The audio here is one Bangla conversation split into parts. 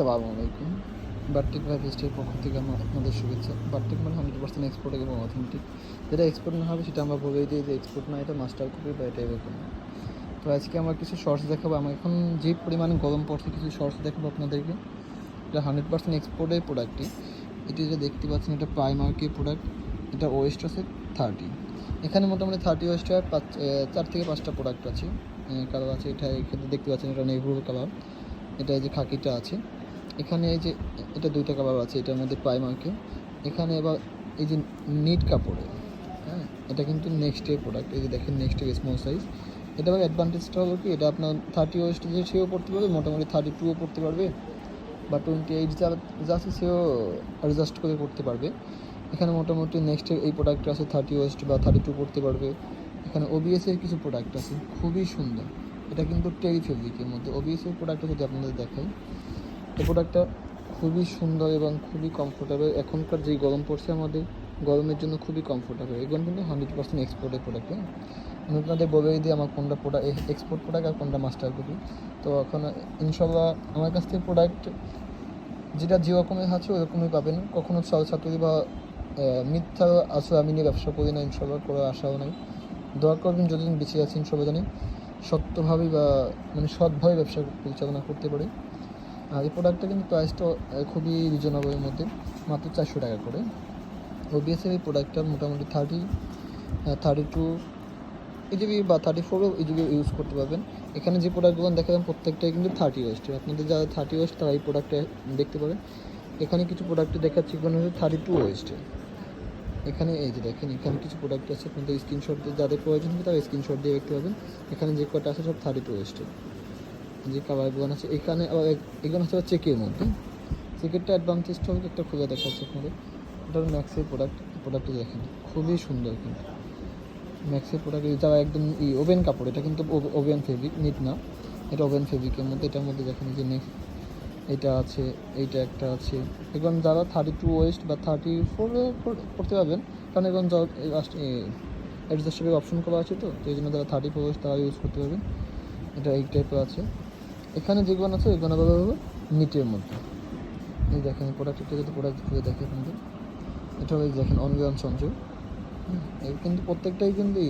আসসালামু আলাইকুম। বার্টিক ভাই পেস্টের পক্ষ থেকে আমার আপনাদের শুভেচ্ছা। বার্টিক মানে হান্ড্রেড পার্সেন্ট এক্সপোর্ট এবং অথেন্টিক যেটা এক্সপোর্ট না হবে, সেটা আমরা বলে দিই যে এক্সপোর্ট না, এটা মাস্টার কপি বা এটা এরকম। তো আজকে আমার কিছু শর্টস দেখাবো। আমার এখন যে পরিমাণে গরম পড়ছে, কিছু শর্টস দেখাবো আপনাদেরকে। এটা হান্ড্রেড পার্সেন্ট এক্সপোর্টের প্রোডাক্টটি এটি যেটা দেখতে পাচ্ছেন, এটা প্রাইমার্কের প্রোডাক্ট এটা ওয়েস্ট আছে থার্টি এখানে মোটামুটি থার্টি ওয়েস্টার পাঁচ চার থেকে পাঁচটা প্রোডাক্ট আছে। কালার আছে। এটা এখানে দেখতে পাচ্ছেন, এটা নেভু কালার। এটা এই যে খাকিটা আছে। এখানে এই যে, এটা দুইটা কালার আছে, এটার মধ্যে প্রাইমার্কে এখানে এবার এই যে নিট কাপড়ে হ্যাঁ এটা কিন্তু নেক্সট এর প্রোডাক্ট এই যে দেখেন নেক্সট এর স্মল সাইজ এটা আবার অ্যাডভান্টেজটা হলো কি, এটা আপনার থার্টি ওয়েস্ট যে সেও পড়তে পারবে, মোটামুটি থার্টি টুও পড়তে পারবে। বা টোয়েন্টি এইট যা যা আছে সেও অ্যাডজাস্ট করে করতে পারবে। এখানে মোটামুটি নেক্সট এই প্রোডাক্ট আছে থার্টি ওয়েস্ট বা থার্টি টু পড়তে পারবে। এখানে ওবিএস এর কিছু প্রোডাক্ট আছে, খুবই সুন্দর। এটা কিন্তু টেরি ফেব্রিকের মধ্যে। ওবিএস এর প্রোডাক্টটা যদি আপনাদের দেখাই এই প্রোডাক্টটা খুবই সুন্দর এবং খুবই কমফোর্টেবল এখনকার যেই গরম পড়ছে আমাদের, গরমের জন্য খুবই কমফোর্টেবল এগুলো কিন্তু হান্ড্রেড পার্সেন্ট এক্সপোর্টের প্রোডাক্ট হ্যাঁ? আমি আপনাদের বলে দিই আমার কোনটা প্রোডাক্ট এক্সপোর্ট প্রোডাক্ট আর কোনটা মাস্টার কপি তো এখন ইনশাল্লাহ আমার কাছ থেকে প্রোডাক্ট যেটা যেরকমের আছে ওরকমই পাবেন। কখনো ছাত্রী বা মিথ্যা আসলে আমি নিয়ে ব্যবসা করি না ইনশাল্লাহ করার আশাও নাই। দোয়া করবেন যতদিন বেঁচে আছি ইনশাল্লাহ জানি সত্যভাবে বা মানে সৎভাবে ব্যবসা পরিচালনা করতে পারি। এই প্রোডাক্টটা কিন্তু প্রাইসটা খুবই রিজনেবলের মধ্যে, মাত্র চারশো টাকা করে। ওবিএসের এই প্রোডাক্টটা মোটামুটি থার্টি থার্টি টু ইজিবি বা থার্টি ফোরও ইজিবি ইউজ করতে পারবেন। এখানে যে প্রোডাক্টগুলো দেখাবেন প্রত্যেকটাই কিন্তু থার্টি ওয়েস্টের আপনাদের যারা থার্টি ওয়েস্ট তারা এই প্রোডাক্টটা দেখতে পারেন এখানে কিছু প্রোডাক্ট দেখাচ্ছি এখানে হচ্ছে থার্টি টু ওয়েস্টের এখানে এই যে দেখেন, এখানে কিছু প্রোডাক্ট আছে, আপনাদের স্ক্রিনশট দিয়ে, যাদের প্রয়োজন হবে তারা স্ক্রিনশট দিয়ে দেখতে পাবেন। এখানে যে কটা আছে, সব থার্টি টু ওয়েস্টের যে কালারগুলো আছে, এখানে আবার এগুলো হচ্ছে চেকের মধ্যে। চেকেরটা অ্যাডভান্টেজটা হবে, একটা খুলে দেখাচ্ছে আপনাদের। এটা ম্যাক্সের প্রোডাক্ট প্রোডাক্টটা দেখেন, খুবই সুন্দর কিন্তু। ম্যাক্সের প্রোডাক্ট যারা একদম ই ওভেন কাপড়, এটা কিন্তু ওভেন ফেব্রিক নিট না। এটা ওভেন ফেব্রিকের মধ্যে, এটার মধ্যে দেখেন যে নেক্সট এটা আছে, এইটা একটা আছে। এবং যারা থার্টি টু ওয়েস্ট বা থার্টি ফোর করতে পারবেন, কারণ এবং অ্যাডজাস্টেবল অপশন করা আছে তো তো এই জন্য যারা থার্টি ফোর ওয়েস্ট তারা ইউজ করতে পারবেন। এটা এই টাইপের আছে। এখানে যেগুলো আছে এগুলো বলা হবে নিটের মধ্যে। এই দেখেন প্রোডাক্টটা যদি প্রোডাক্ট খুলে দেখে কিন্তু এটা ওই দেখেন অনলাইন সঞ্চয়। এই কিন্তু প্রত্যেকটাই কিন্তু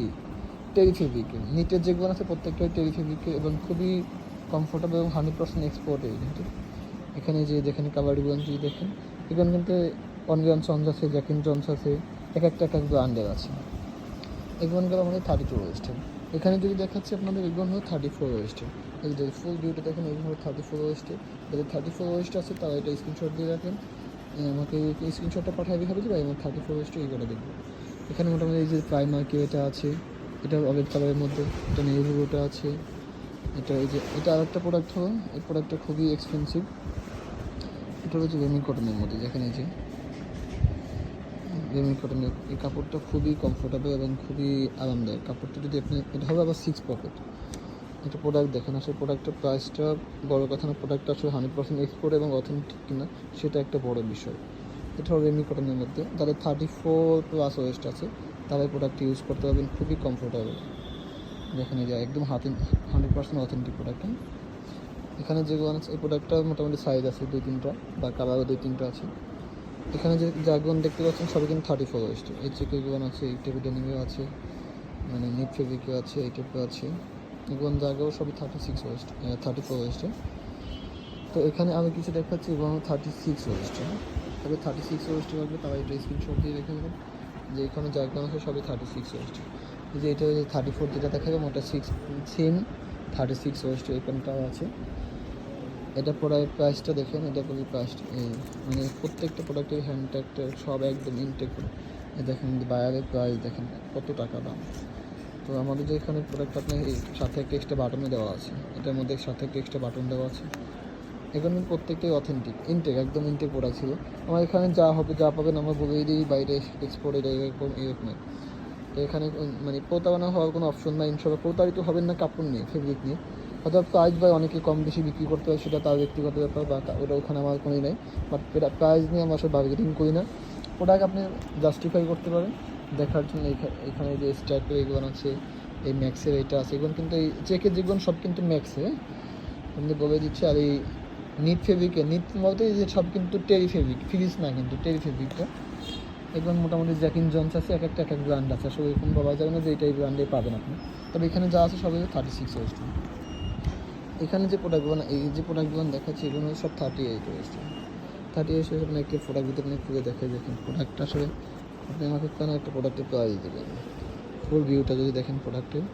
টেরিফেব্রিকের নিটের যেগুলো আছে, প্রত্যেকটাই টেরিফেব্রিকের এবং খুবই কমফোর্টেবল এবং হান্ড্রেড পার্সেন্ট এক্সপোর্ট এই কিন্তু। এখানে যে দেখেন কাবাডিগুলো যদি দেখেন এখানে কিন্তু অনলাইন সঞ্জ আছে, জ্যাকিন জন্স আছে, এক একটা, এক এক আছে। এগুলো আমাদের থার্টি টু ওয়েস্টের এখানে যদি দেখাচ্ছি আপনাদের এগুলো হলো থার্টি ফোর ওয়েস্টের এই যে ফুল ভিউটা দেখেন হলো থার্টি ফোর ওয়েস্টে যাদের থার্টি ফোর ওয়েস্ট আছে তারা এটা স্ক্রিনশট দিয়ে রাখেন। আমাকে এই স্ক্রিনশটটা পাঠিয়ে দেখাবে যে এবং থার্টি ফোর ওয়েস্টে এইগুলো দেখব। এখানে মোটামুটি এই যে প্রাইমার প্রাইমার্কে এটা আছে, এটা অরেঞ্জ কালারের মধ্যে, এটা নেভুটা আছে, এটা এই যে, এটা আরেকটা প্রোডাক্ট হলো, এই প্রোডাক্টটা খুবই এক্সপেন্সিভ এটা হচ্ছে রেমি কটনের মধ্যে যেখানে এই যে। রেমি কটনের এই কাপড়টা খুবই কমফোর্টেবল এবং খুবই আরামদায়ক। কাপড়টা যদি আপনি, এটা হবে আবার সিক্স পকেট এটা প্রোডাক্ট দেখেন, আসলে প্রোডাক্টের প্রাইসটা বড় কথা না প্রোডাক্টটা আসলে হান্ড্রেড পার্সেন্ট এক্সপোর্ট এবং অথেন্টিক কিনা, সেটা একটা বড় বিষয়। এটা হলো রেমি কটনের মধ্যে। তাদের থার্টি ফোর প্লাস ওয়েস্ট আছে তারা প্রোডাক্ট ইউজ করতে পারবেন, খুবই কমফোর্টেবল দেখেন এই যে একদম হাতে হান্ড্রেড পার্সেন্ট অথেন্টিক প্রোডাক্ট এখানে যেগুলো আছে, এই প্রোডাক্টটা মোটামুটি সাইজ আছে দুই, তিনটা, বা কালারও দুই, তিনটা আছে। এখানে যে জাগুন দেখতে পাচ্ছেন, সবই কিন্তু থার্টি ফোর ওয়েস্ট এই চেকেগুলো আছে, এই টেবিল ডেনিমেও আছে মানে নিট ফেব্রিকও আছে, এই টাইপের আছে। এগুলো জায়গাও সবই thirty six waist thirty four ওয়েস্টে তো এখানে আমি কিছু দেখাচ্ছি এগুলো থার্টি সিক্স ওয়েস্টে তবে থার্টি সিক্স ওয়েস্টে লাগবে তারা এটা স্ক্রিনশট দিয়ে রেখে দেবেন, যে এখানে জায়গা আছে, সবই থার্টি সিক্স ওয়েস্ট যে এটা যে থার্টি ফোর যেটা দেখা যাবে ওটা six same thirty six waist এখানটাও আছে। এটা প্রোডাক্ট প্রাইসটা দেখেন, এটা খুবই প্রাইস মানে প্রত্যেকটা প্রোডাক্টের হ্যান্ড ট্যাগটা সব একদম ইনটেক এই দেখেন বায়ারের প্রাইস দেখেন, কত টাকা দাম। তো আমাদের যে এখানে প্রোডাক্ট আপনার সাথে একটা এক্সট্রা বাটনও দেওয়া আছে। এটার মধ্যে সাথে একটা এক্সট্রা বাটন দেওয়া আছে। এখানে প্রত্যেকটাই অথেন্টিক ইনটেক একদম ইনটেক প্রোডাক্ট ছিল। আমার এখানে যা হবে, যা পাবেন আমরা বলেই দিই, বাইরে এক্সপোর্ট এটা এরকম এরকম তো এখানে মানে প্রতারণা হওয়ার কোনো অপশন নাই ইনশাল্লাহ প্রতারিত হবেন না, কাপড় নিয়ে ফেব্রিক নিয়ে। হয়তো প্রাইস বা অনেকে কম বেশি বিক্রি করতে হয় সেটা তার ব্যক্তিগত ব্যাপার, বা ওটা ওখানে আমার কোনোই নাই। বাট প্রাইস নিয়ে আমরা আসলে বার্গেটিং করি না। প্রোডাক্ট আপনি জাস্টিফাই করতে পারেন। দেখার জন্য এখানে যে স্ট্যাকের এগুলো আছে, এই ম্যাক্সের এটা আছে, এগুলো কিন্তু এই চেকের যেগুলো সব কিন্তু ম্যাক্সে। আমি বলে দিচ্ছি, আর এই নিট ফেব্রিকে নিট বলতে যে সব কিন্তু টেরি ফেব্রিক ফিরিস না কিন্তু টেরি ফেব্রিকটা এখন মোটামুটি জ্যাকিন জন্স আছে, এক একটা, এক এক ব্র্যান্ড আছে। আসলে এরকম বলা যাবে না যে এইটাই ব্র্যান্ডে পাবেন আপনি। তবে এখানে যা আছে সবই থার্টি সিক্স ওয়েস্টার্ন এখানে যে প্রোডাক্টগুলো এই যে প্রোডাক্টগুলো দেখাচ্ছি, এগুলো সব thirty eight western thirty eight western একটি প্রোডাক্ট যদি আপনি খুলে দেখে দেখেন প্রোডাক্টটা আসলে আপনি আমাকে কেন একটা প্রোডাক্টের প্রাইস দেবেন ফুল ভিউটা যদি দেখেন প্রোডাক্টের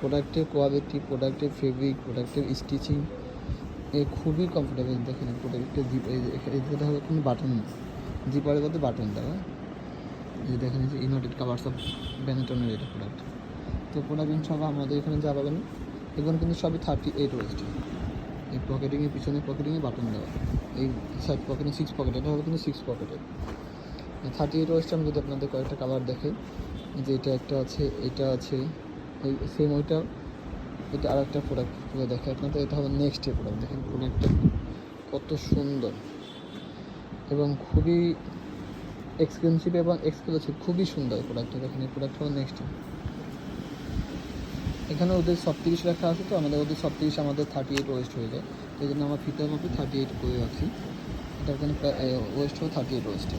প্রোডাক্টের কোয়ালিটি প্রোডাক্টের ফেব্রিক প্রোডাক্টের স্টিচিং এ খুবই কমফোর্টেবল দেখেন প্রোডাক্টের জিপ এটা হবে কোনো বাটন জিপারের মধ্যে বাটন দেওয়া এই দেখেন যে ইনোটেড কাভার্স অফ ব্যানেটনের এটা প্রোডাক্ট তো প্রোডাক্ট সব আমাদের এখানে যা পাবেন, এগুলো কিন্তু সবই থার্টি এইট ওয়েস্ট এই পকেটিংয়ের পিছনে পকেটিংয়ে বাটন দেওয়া। এই সাইড পকেটে সিক্স পকেট এটা হবে কিন্তু সিক্স পকেটের থার্টি এইট ওয়েস্ট আমি যদি আপনাদের কয়েকটা কালার দেখে যে এটা একটা আছে, এটা আছে, এই সেম ওইটা, এটা আর একটা প্রোডাক্ট পুরো দেখে আপনাদের, এটা হবে নেক্সট এর প্রোডাক্ট দেখেন প্রোডাক্টটা কত সুন্দর এবং খুবই এক্সপেন্সিভ এবং এক্সক্লুসিভ খুবই সুন্দর প্রোডাক্টটা দেখেন এই প্রোডাক্ট হবে নেক্সট এখানে ওদের সবত্রিশ লেখা আছে তো, আমাদের ওদের সবত্রিশ, আমাদের থার্টি এইট ওয়েস্ট হয়ে যায়। এই জন্য আমার ফিতার মতো থার্টি এইট করে রাখছি এটা ওখানে ওয়েস্ট হবে থার্টি এইট ওয়েস্টে